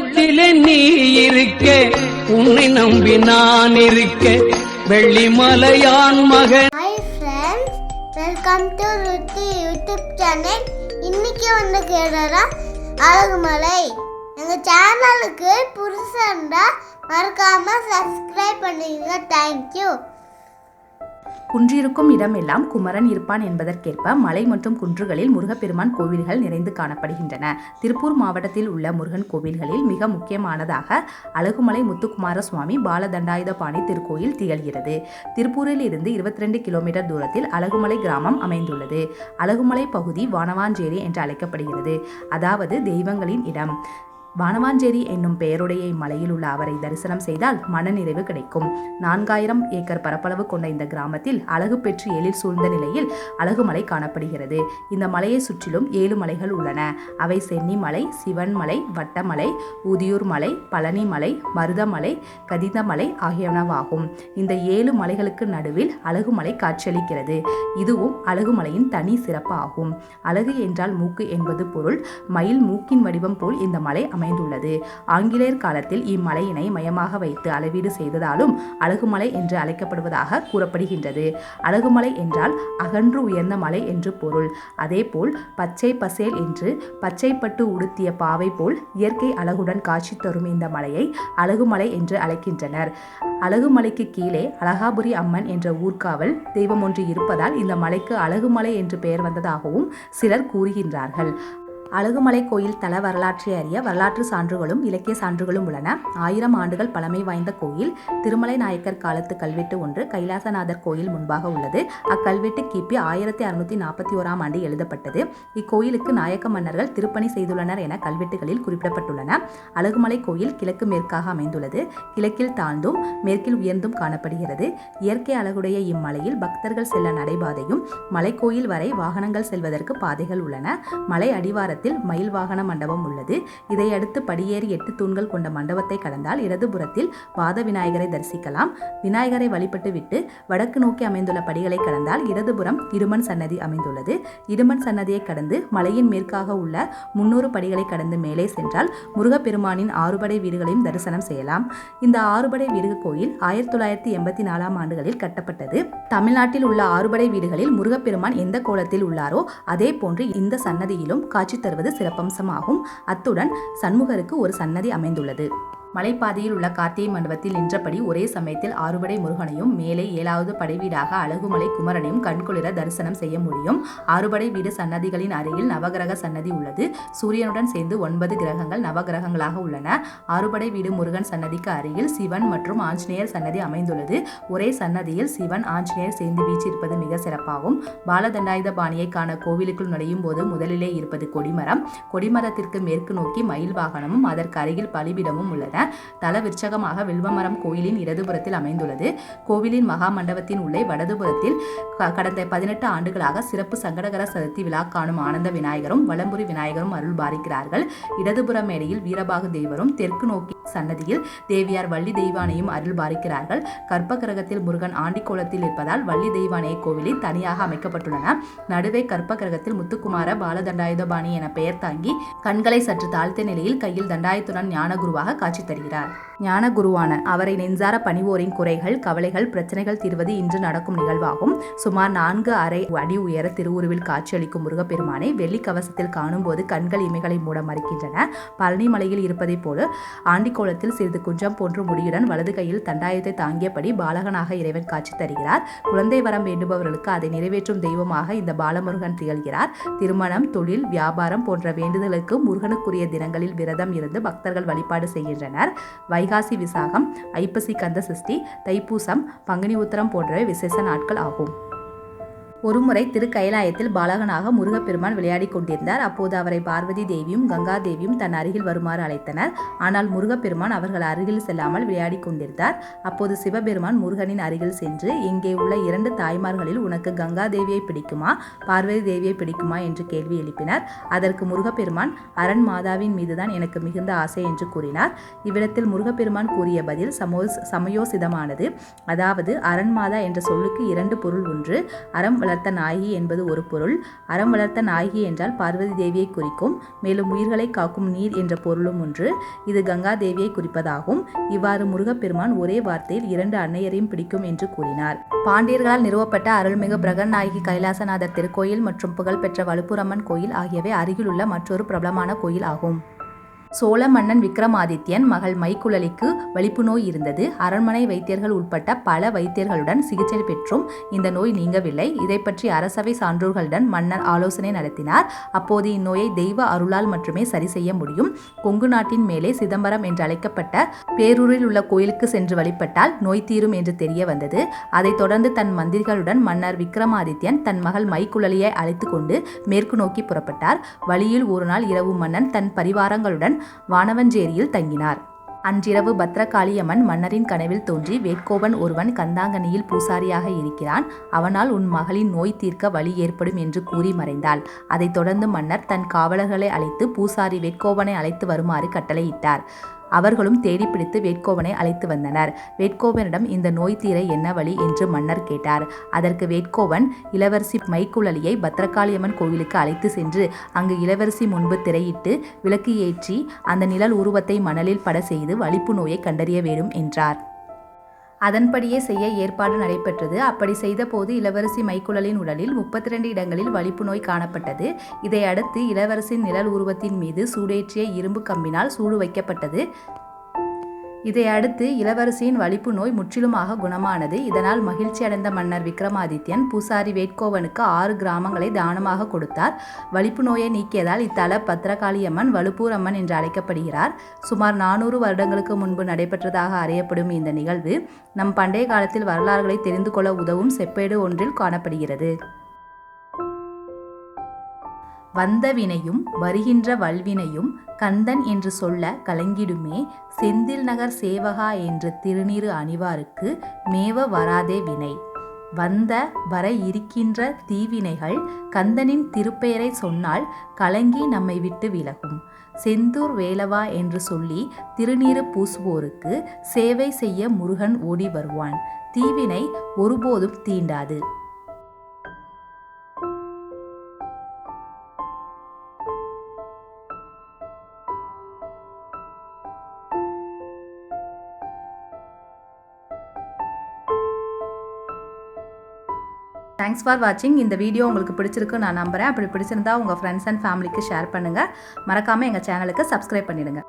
உள்ளத்திலே நீ இருக்க. உன்னை நம்பி நான் இருக்க. வெள்ளிமலையான் மகன். Hi friends welcome to Ruthi YouTube channel இன்னைக்கு வந்து கேட்டதா அழகுமலை. எங்கள் சேனலுக்கு புதுசாக இருந்தால் மறக்காமல் சப்ஸ்கிரைப் பண்ணிடுங்க தேங்க்யூ குன்றிருக்கும் இடமெல்லாம் குமரன் இருப்பான் என்பதற்கேற்ப மலை மற்றும் குன்றுகளில் முருகப்பெருமான் கோவில்கள் நிறைந்து காணப்படுகின்றன. திருப்பூர் மாவட்டத்தில் உள்ள முருகன் கோவில்களில் மிக முக்கியமானதாக அழகுமலை முத்துக்குமார சுவாமி பாலதண்டாயுதபாணி திருக்கோயில் திகழ்கிறது. திருப்பூரில் இருந்து இருபத்தி ரெண்டு கிலோமீட்டர் தூரத்தில் அழகுமலை கிராமம் அமைந்துள்ளது. அழகுமலை பகுதி வானவாஞ்சேரி என்று அழைக்கப்படுகிறது. அதாவது தெய்வங்களின் இடம். வானவாஞ்சேரி என்னும் பெயருடைய இம்மலையில் உள்ள அவரை தரிசனம் செய்தால் மனநிறைவு கிடைக்கும். நான்காயிரம் ஏக்கர் பரப்பளவு கொண்ட இந்த கிராமத்தில் அழகு பெற்று எழில் சூழ்ந்த நிலையில் அழகுமலை காணப்படுகிறது. இந்த மலையை சுற்றிலும் ஏழு மலைகள் உள்ளன. அவை சென்னிமலை சிவன்மலை வட்டமலை உதியூர் மலை பழனி மலை மருதமலை கதிதமலை ஆகியனவாகும். இந்த ஏழு மலைகளுக்கு நடுவில் அழகுமலை காட்சியளிக்கிறது. இதுவும் அழகுமலையின் தனி சிறப்பு ஆகும் அழகு என்றால் மூக்கு என்பது பொருள். மயில் மூக்கின் வடிவம் போல் இந்த மலை அமைந்துள்ளது. ஆங்கிலேயர் காலத்தில் இம்மலையினை மையமாக வைத்து அளவீடு செய்ததாலும் அழகுமலை என்று அழைக்கப்படுவதாக கூறப்படுகின்றது. அழகுமலை என்றால் அகன்று உயர்ந்த மலை என்று பொருள். அதேபோல் பச்சை பசேல் என்று பச்சைப்பட்டு உடுத்திய பாவை போல் இயற்கை அழகுடன் காட்சி தரும் இந்த மலையை அழகுமலை என்று அழைக்கின்றனர். அழகுமலைக்கு கீழே அழகாபுரி அம்மன் என்ற ஊர்காவல் தெய்வம் ஒன்று இருப்பதால் இந்த மலைக்கு அழகுமலை என்று பெயர் வந்ததாகவும் சிலர் கூறுகின்றார்கள். அழகுமலை கோயில் தல வரலாற்றை அறிய வரலாற்று சான்றுகளும் இலக்கிய சான்றுகளும் உள்ளன. ஆயிரம் ஆண்டுகள் பழமை வாய்ந்த கோயில் திருமலை நாயக்கர் காலத்து கல்வெட்டு ஒன்று கைலாசநாதர் கோயில் முன்பாக உள்ளது. அக்கல்வெட்டு கிபி ஆயிரத்தி அறுநூத்தி நாற்பத்தி ஓராம் ஆண்டு எழுதப்பட்டது. இக்கோயிலுக்கு நாயக்க மன்னர்கள் திருப்பணி செய்துள்ளனர் என கல்வெட்டுகளில் குறிப்பிடப்பட்டுள்ளன. அழகுமலை கோயில் கிழக்கு மேற்காக அமைந்துள்ளது. கிழக்கில் தாழ்ந்தும் மேற்கில் உயர்ந்தும் காணப்படுகிறது. இயற்கை அழகுடைய இம்மலையில் பக்தர்கள் செல்ல நடைபாதையும் மலைக்கோயில் வரை வாகனங்கள் செல்வதற்கு பாதைகள் உள்ளன. மலை அடிவாரத்தில் மயில் வாகன மண்டபம் உள்ளது. இதையடுத்து படியேறி எட்டு தூண்கள் கொண்ட மண்டபத்தை கடந்தால் இடதுபுறத்தில் பாத விநாயகரை தரிசிக்கலாம். விநாயகரை வழிபட்டு விட்டு வடக்கு நோக்கி அமைந்துள்ள படிகளை கடந்தால் இடதுபுறம் இருமன் சன்னதி அமைந்துள்ளது. இருமன் சன்னதியை கடந்து மலையின் மேற்காக உள்ள முன்னூறு படிகளை கடந்து மேலே சென்றால் முருகப்பெருமானின் ஆறுபடை வீடுகளையும் தரிசனம் செய்யலாம். இந்த ஆறுபடை வீடு கோயில் ஆயிரத்தி தொள்ளாயிரத்தி எண்பத்தி நாலாம் ஆண்டுகளில் கட்டப்பட்டது. தமிழ்நாட்டில் உள்ள ஆறுபடை வீடுகளில் முருகப்பெருமான் எந்த கோலத்தில் உள்ளாரோ அதே போன்று இந்த சன்னதியிலும் காட்சி தருவது சிறப்பம்சமாகும். அத்துடன் சண்முகருக்கு ஒரு சன்னதி அமைந்துள்ளது. மலைப்பாதையில் உள்ள கார்த்திகை மண்டபத்தில் நின்றபடி ஒரே சமயத்தில் ஆறுபடை முருகனையும் மேலே ஏழாவது படைவீடாக அழகுமலை குமரனையும் கண்குளிர தரிசனம் செய்ய முடியும். ஆறுபடை வீடு சன்னதிகளின் அருகில் நவகிரக சன்னதி உள்ளது. சூரியனுடன் சேர்ந்து ஒன்பது கிரகங்கள் நவகிரகங்களாக உள்ளன. ஆறுபடை வீடு முருகன் சன்னதிக்கு அருகில் சிவன் மற்றும் ஆஞ்சநேயர் சன்னதி அமைந்துள்ளது. ஒரே சன்னதியில் சிவன் ஆஞ்சநேயர் சேர்ந்து வீச்சிருப்பது மிக சிறப்பாகும். பாலதண்டாயுத பாணியை காண கோவிலுக்குள் நுழையும் போது முதலிலே இருப்பது கொடிமரம். கொடிமரத்திற்கு மேற்கு நோக்கி மயில் வாகனமும் அதற்கு அருகில் பலிபிடமும் உள்ளன. தல விருட்சகமாக வில்வமரம் கோயிலின் இடதுபுறத்தில் அமைந்துள்ளது. கோவிலின் மகா மண்டபத்தின் உள்ளே வடதுபுறத்தில் கடந்த பதினெட்டு ஆண்டுகளாக சிறப்பு சங்கடகர சதுர்த்தி விழா காணும் ஆனந்த விநாயகரும் வலம்புரி விநாயகரும் அருள் பாரிக்கிறார்கள் இடதுபுற மேடையில் வீரபாகு தேவரும் தெற்கு நோக்கி சன்னதியில் தேவியார் வள்ளி தெய்வானையும் அருள் பாரிக்கிறார்கள் கற்ப கிரகத்தில் முருகன் ஆண்டிக்கோளத்தில் இருப்பதால் வள்ளி தெய்வானை கோவிலில் தனியாக அமைக்கப்பட்டுள்ளன. நடுவே கற்ப கிரகத்தில் முத்துக்குமார பாலதண்டாயுதபாணி என பெயர் தாங்கி கண்களை சற்று தாழ்த்த நிலையில் கையில் தண்டாயத்துடன் ஞானகுருவாக காட்சி தருகிறார். ஞான குருவான அவரை நெஞ்சார பணிவோரின் குறைகள் கவலைகள் பிரச்சனைகள் தீர்வது இன்று நடக்கும் நிகழ்வாகும். சுமார் நான்கு அரை அடி உயர திருவுருவில் காட்சியளிக்கும் முருகப்பெருமானை வெள்ளி கவசத்தில் காணும்போது கண்கள் இமைகளை மூட மறுக்கின்றன. பழனி மலையில் இருப்பதைப் போல ஆண்டிக்கோளத்தில் சிறிது குஞ்சம் போன்ற முடியுடன் வலது கையில் தண்டாயத்தை தாங்கியபடி பாலகனாக இறைவன் காட்சி தருகிறார். குழந்தை வரம் வேண்டுபவர்களுக்கு அதை நிறைவேற்றும் தெய்வமாக இந்த பாலமுருகன் திகழ்கிறார். திருமணம் தொழில் வியாபாரம் போன்ற வேண்டுதலுக்கு முருகனுக்குரிய தினங்களில் விரதம் இருந்து பக்தர்கள் வழிபாடு செய்கின்றனர். வைகாசி விசாகம் ஐப்பசி கந்த சஷ்டி தைப்பூசம் பங்குனி உத்தரம் போன்றவை விசேஷ நாட்கள் ஆகும். ஒருமுறை திருக்கைலாயத்தில் பாலகனாக முருகப்பெருமான் விளையாடிக் கொண்டிருந்தார். அப்போது அவரை பார்வதி தேவியும் கங்கா தேவியும் தன் அருகில் வருமாறு அழைத்தனர். ஆனால் முருகப்பெருமான் அவர்கள் அருகில் செல்லாமல் விளையாடிக் கொண்டிருந்தார். அப்போது சிவபெருமான் முருகனின் அருகில் சென்று இங்கே உள்ள இரண்டு தாய்மார்களில் உனக்கு கங்கா தேவியை பிடிக்குமா? பார்வதி தேவியை பிடிக்குமா? என்று கேள்வி எழுப்பினார். அதற்கு முருகப்பெருமான் அரண் மாதாவின் மீதுதான் எனக்கு மிகுந்த ஆசை என்று கூறினார். இவ்விடத்தில் முருகப்பெருமான் கூறிய பதில் சமோ சமயோசிதமானது. அதாவது அரண் மாதா என்ற சொல்லுக்கு இரண்டு பொருள் ஒன்று. அறம் வளர்த்த நாயகி என்பது ஒரு பொருள். அறம் வளர்த்த நாயகி என்றால் பார்வதி தேவியை குறிக்கும் மேலும் உயிர்களை காக்கும் நீர் என்ற பொருளும் ஒன்று. இது கங்கா தேவியை குறிப்பதாகும். இவ்வாறு முருகப்பெருமான் ஒரே வார்த்தையில் இரண்டு அன்னையரையும் பிடிக்கும் என்று கூறினார். பாண்டியர்களால் நிறுவப்பட்ட அருள்மிகு பிரகநாயகி கைலாசநாதர் திருக்கோயில் மற்றும் புகழ்பெற்ற வலுப்புரம்மன் கோயில் ஆகியவை அருகிலுள்ள மற்றொரு பிரபலமான கோயில் ஆகும் சோழ மன்னன் விக்ரமாதித்யன் மகள் மைக்குழலிக்கு வலிப்பு நோய் இருந்தது. அரண்மனை வைத்தியர்கள் உட்பட்ட பல வைத்தியர்களுடன் சிகிச்சை பெற்றும் இந்த நோய் நீங்கவில்லை. இதை பற்றி அரசவை சான்றோர்களுடன் மன்னர் ஆலோசனை நடத்தினார். அப்போது இந்நோயை தெய்வ அருளால் மட்டுமே சரி செய்ய முடியும். கொங்கு நாட்டின் மேலே சிதம்பரம் என்று அழைக்கப்பட்ட பேரூரில் உள்ள கோயிலுக்கு சென்று வழிபட்டால் நோய் தீரும் என்று தெரிய வந்தது. அதைத் தொடர்ந்து தன் மந்திரிகளுடன் மன்னர் விக்ரமாதித்யன் தன் மகள் மைக்குழலியை அழைத்து கொண்டு மேற்கு நோக்கி புறப்பட்டார். வழியில் ஒரு நாள் இரவு மன்னன் தன் பரிவாரங்களுடன் வானவஞ்சேரியில் தங்கினார். அன்றிரவு பத்ரகாளியம்மன் மன்னரின் கனவில் தோன்றி வேட்கோவன் ஒருவன் கந்தாங்கனியில் பூசாரியாக இருக்கிறான். அவனால் உன் மகளின் நோய் தீர்க்க வழி ஏற்படும் என்று கூறி மறைந்தாள். அதைத் தொடர்ந்து மன்னர் தன் காவலர்களை அழைத்து பூசாரி வேட்கோவனை அழைத்து வருமாறு கட்டளையிட்டார். அவர்களும் தேடி பிடித்து வேட்கோவனை அழைத்து வந்தனர். வேட்கோவனிடம் இந்த நோய் தீர என்ன வழி என்று மன்னர் கேட்டார். அதற்கு வேட்கோவன் இளவரசி மைக்குழலியை பத்ரகாளியம்மன் கோவிலுக்கு அழைத்து சென்று அங்கு இளவரசி முன்பு திரையிட்டு விளக்கு ஏற்றி அந்த நிழல் உருவத்தை மணலில் பட செய்து வலிப்பு நோயை கண்டறிய வேண்டும் என்றார். அதன்படியே செய்ய ஏற்பாடு நடைபெற்றது. அப்படி செய்தபோது இளவரசி மைக்குழலின் உடலில் முப்பத்தி ரெண்டு இடங்களில் வலிப்பு நோய் காணப்பட்டது. இதை அடுத்து இளவரசின் நிழல் உருவத்தின் மீது சூடேற்றிய இரும்பு கம்பினால் சூடு வைக்கப்பட்டது. இதை அடுத்து இளவரசியின் வலிப்பு நோய் முற்றிலுமாக குணமானது. இதனால் மகிழ்ச்சி அடைந்த மன்னர் விக்ரமாதித்யன் பூசாரி வேட்கோவனுக்கு ஆறு கிராமங்களை தானமாக கொடுத்தார். வலிப்பு நோயை நீக்கியதால் இத்தல பத்ரகாளியம்மன் வலுப்பூர் அம்மன் என்று அழைக்கப்படுகிறார். சுமார் நானூறு வருடங்களுக்கு முன்பு நடைபெற்றதாக அறியப்படும் இந்த நிகழ்வு நம் பண்டைய காலத்தில் வரலாறுகளை தெரிந்து கொள்ள உதவும் செப்பேடு ஒன்றில் காணப்படுகிறது. வந்த வினையும் வருகின்ற வல்வினையும் கந்தன் என்று சொல்ல கலங்கிடுமே செந்தில் நகர் சேவகா என்று திருநீறு அணிவாருக்கு மேவ வராதே வினை. வந்த வர இருக்கின்ற தீவினைகள் கந்தனின் திருப்பெயரை சொன்னால் கலங்கி நம்மை விட்டு விலகும். செந்தூர் வேலவா என்று சொல்லி திருநீறு பூசுவோருக்கு சேவை செய்ய முருகன் ஓடி வருவான். தீவினை ஒருபோதும் தீண்டாது. தேங்க்ஸ் ஃபார் வாட்சிங் இந்த வீடியோ உங்களுக்கு பிடிச்சிருக்கு நான் நம்புகிறேன் அப்படி பிடிச்சிருந்தா உங்கள் ஃப்ரெண்ட்ஸ் அண்ட் ஃபேமிலிக்கு ஷேர் பண்ணுங்கள் மறக்காமல் எங்கள் சேனலுக்கு சப்ஸ்கிரைப் பண்ணிடுங்க.